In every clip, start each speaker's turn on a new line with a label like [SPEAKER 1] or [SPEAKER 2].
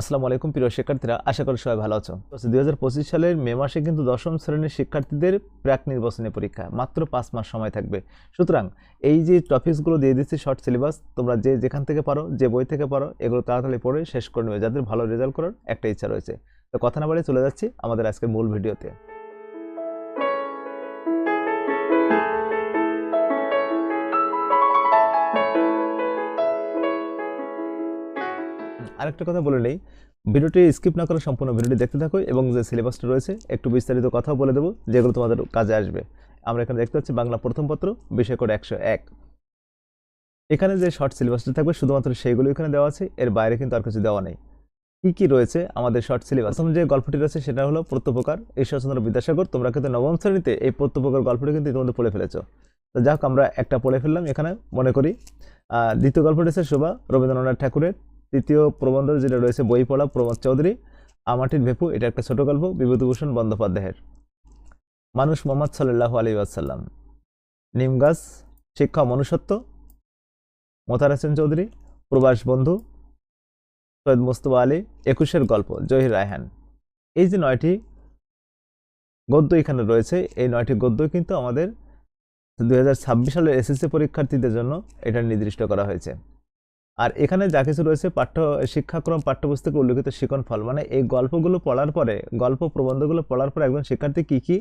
[SPEAKER 1] আসসালামু আলাইকুম প্রিয় শিক্ষার্থীরা, আশা করি সবাই ভালো আছো। দু হাজার পঁচিশ সালের মে মাসে কিন্তু দশম শ্রেণির শিক্ষার্থীদের প্রাক নির্বাচনী পরীক্ষা, মাত্র পাঁচ মাস সময় থাকবে। সুতরাং এই যে টপিকসগুলো দিয়ে দিচ্ছি, শর্ট সিলেবাস, তোমরা যে যেখান থেকে পারো, যে বই থেকে পারো, এগুলো তাড়াতাড়ি পড়ে শেষ করে নেবে, যাদের ভালো রেজাল্ট করার একটা ইচ্ছা রয়েছে। তো কথা না বাড়িয়ে চলে যাচ্ছি আমাদের আজকের মূল ভিডিওতে। আরেকটা কথা বলে নেই। ভিডিওটি স্কিপ না করে সম্পূর্ণ ভিডিওটি দেখতে থাকো এবং যে সিলেবাসটা রয়েছে, একটু বিস্তারিত কথাও বলে দেবো, যেগুলো তোমাদের কাজে আসবে। আমরা এখানে দেখতে পাচ্ছি বাংলা প্রথম পত্র, বিষয় কোড একশো এক। এখানে যে শর্ট সিলেবাসটা থাকবে, শুধুমাত্র সেইগুলো এখানে দেওয়া আছে, এর বাইরে কিন্তু আর কিছু দেওয়া নেই। কি কি রয়েছে আমাদের শর্ট সিলেবাস প্রথম যে গল্পটি রয়েছে, সেটা হলো প্রত্যপকার, ঈশ্বরচন্দ্র বিদ্যাসাগর। তোমরা কিন্তু নবম শ্রেণীতে এই প্রত্যপকার গল্পটি কিন্তু ইতিমধ্যে পড়ে ফেলেছো। তো যাক আমরা একটা পড়ে ফেললাম এখানে, মনে করি। দ্বিতীয় গল্পটি হচ্ছে শোভা রবীন্দ্রনাথ ঠাকুরের তৃতীয় প্রবন্ধ যেটা রয়েছে বই পড়া প্রমোদ চৌধুরী, আমাটির ভেপু, এটা একটা ছোট গল্প, বিভূতিভূষণ বন্দ্যোপাধ্যায়ের। মানুষ মোহাম্মদ সাল্লাহ আলী আসাল্লাম নিম গাছ, শিক্ষা মনুষ্যত্ব। মোতার হোসেন চৌধুরী প্রবাস বন্ধু। সৈয়দ মুস্তফা আলী, একুশের গল্প, জহির রায়হান। এই যে নয়টি গদ্য এখানে রয়েছে, এই নয়টি গদ্য কিন্তু আমাদের দু হাজার ছাব্বিশ সালের এসএসসি পরীক্ষার্থীদের জন্য এটা নির্দিষ্ট করা হয়েছে। আর এখানে যা কিছু রয়েছে পাঠ্য, শিক্ষাক্রম পাঠ্যপুস্তকে উল্লেখিত শিকন ফল। মানে এই গল্পগুলো পড়ার পরে, গল্প প্রবন্ধগুলো পড়ার পরে একজন শিক্ষার্থী কী কী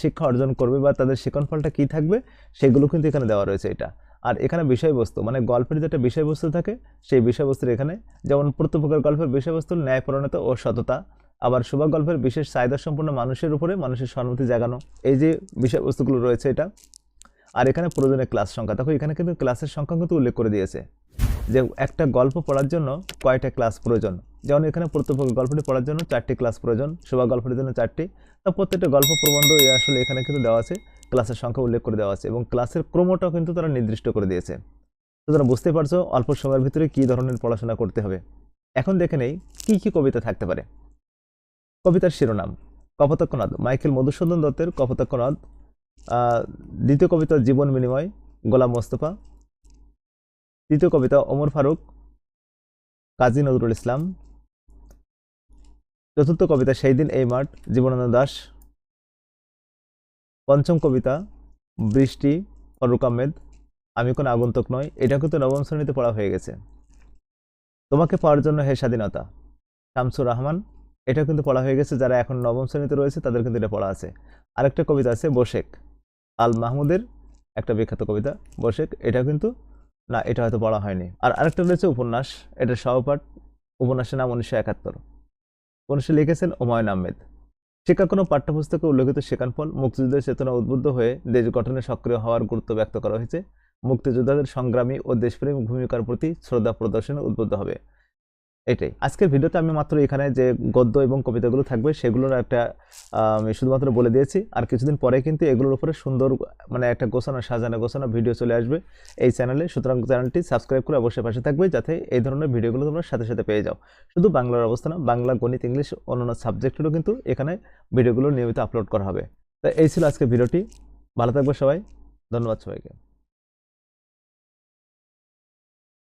[SPEAKER 1] শিক্ষা অর্জন করবে বা তাদের শিকন ফলটা কী থাকবে, সেগুলো কিন্তু এখানে দেওয়া রয়েছে এটা। আর এখানে বিষয়বস্তু মানে গল্পের যেটা বিষয়বস্তু থাকে, সেই বিষয়বস্তুর এখানে যেমন প্রত্যেকের গল্পের বিষয়বস্তু ন্যায়পরণতা ও সততা। আবার শুভ গল্পের বিশেষ চাহিদা সম্পন্ন মানুষের উপরে মানুষের সম্মতি জাগানো, এই যে বিষয়বস্তুগুলো রয়েছে এটা। আর এখানে প্রয়োজনীয় ক্লাস সংখ্যা। দেখো এখানে কিন্তু ক্লাসের সংখ্যা কিন্তু উল্লেখ করে দিয়েছে। যে একটা গল্প পড়ার জন্য কয়টা ক্লাস প্রয়োজন? যেমন এখানে প্রত্যেক গল্পটি পড়ার জন্য চারটি ক্লাস প্রয়োজন শোভা গল্পটির জন্য চারটি। তা প্রত্যেকটা গল্প প্রবন্ধ আসলে এখানে কিন্তু দেওয়া আছে, ক্লাসের সংখ্যা উল্লেখ করে দেওয়া আছে এবং ক্লাসের ক্রমটাও কিন্তু তারা নির্দিষ্ট করে দিয়েছে। তো তোমরা বুঝতে পারছ অল্প সময়ের ভিতরে কী ধরনের পড়াশোনা করতে হবে। এখন দেখে নেই কী কী কবিতা থাকতে পারে। কবিতার শিরোনাম কপোতাক্ষনাদ মাইকেল মধুসূদন দত্তের কপোতাক্ষনাদ দ্বিতীয় কবিতা জীবন বিনিময়, গোলাম মোস্তফা তৃতীয় কবিতা, ওমর ফারুক, কাজী নজরুল ইসলাম। চতুর্থ কবিতা সেই দিন এই মাঠ, জীবনানন্দ দাস। পঞ্চম কবিতা, বৃষ্টি, ফারুক আহমেদ, আমি কোনো আগন্তুক নয় এটা কিন্তু নবম শ্রেণীতে পড়া হয়ে গেছে। তোমাকে পাওয়ার জন্য হে স্বাধীনতা, শামসুর রহমান, এটা কিন্তু পড়া হয়ে গেছে, যারা এখন নবম শ্রেণীতে রয়েছে, তাদের কিন্তু এটা পড়া আছে। আরেকটা কবিতা আছে, বোশেক, আল মাহমুদের, একটা বিখ্যাত কবিতা, বোশেক এটা কিন্তু না, এটা হয়তো পড়া হয়নি। আর আরেকটা রয়েছে উপন্যাস, এটা সহপাঠ। উপন্যাসের নাম উনিশশো একাত্তর। উপন্যাসে লিখেছেন ওমায়ুন আহমেদ। শিক্ষা কোনো পাঠ্যপুস্তকে উল্লেখিত শেখান ফল মুক্তিযুদ্ধের চেতনা উদ্বুদ্ধ হয়ে দেশ গঠনে সক্রিয় হওয়ার গুরুত্ব ব্যক্ত করা হয়েছে। মুক্তিযোদ্ধাদের সংগ্রামী ও দেশপ্রেমিক ভূমিকার প্রতি শ্রদ্ধা প্রদর্শনে উদ্বুদ্ধ হবে। এটাই। আজকের ভিডিওতে আমি মাত্র এখানে যে গদ্য এবং কবিতাগুলো থাকবে, সেগুলোর একটা আমি শুধুমাত্র বলে দিয়েছি। আর কিছুদিন পরে কিন্তু এগুলোর উপরে সুন্দর মানে একটা গোছানো, সাজানো, গোছানো ভিডিও চলে আসবে এই চ্যানেলে। সুতরাং চ্যানেলটি সাবস্ক্রাইব করে অবশ্যই পাশে থাকবে যাতে এই ধরনের ভিডিওগুলো তোমরা সাথে সাথে পেয়ে যাও। শুধু বাংলার অবস্থা না, বাংলা, গণিত, ইংলিশ, অন্যান্য সাবজেক্টেরও কিন্তু এখানে ভিডিওগুলো নিয়মিত আপলোড করা হবে। তো এই ছিল আজকের ভিডিওটি। ভালো থাকবে সবাই। ধন্যবাদ সবাইকে।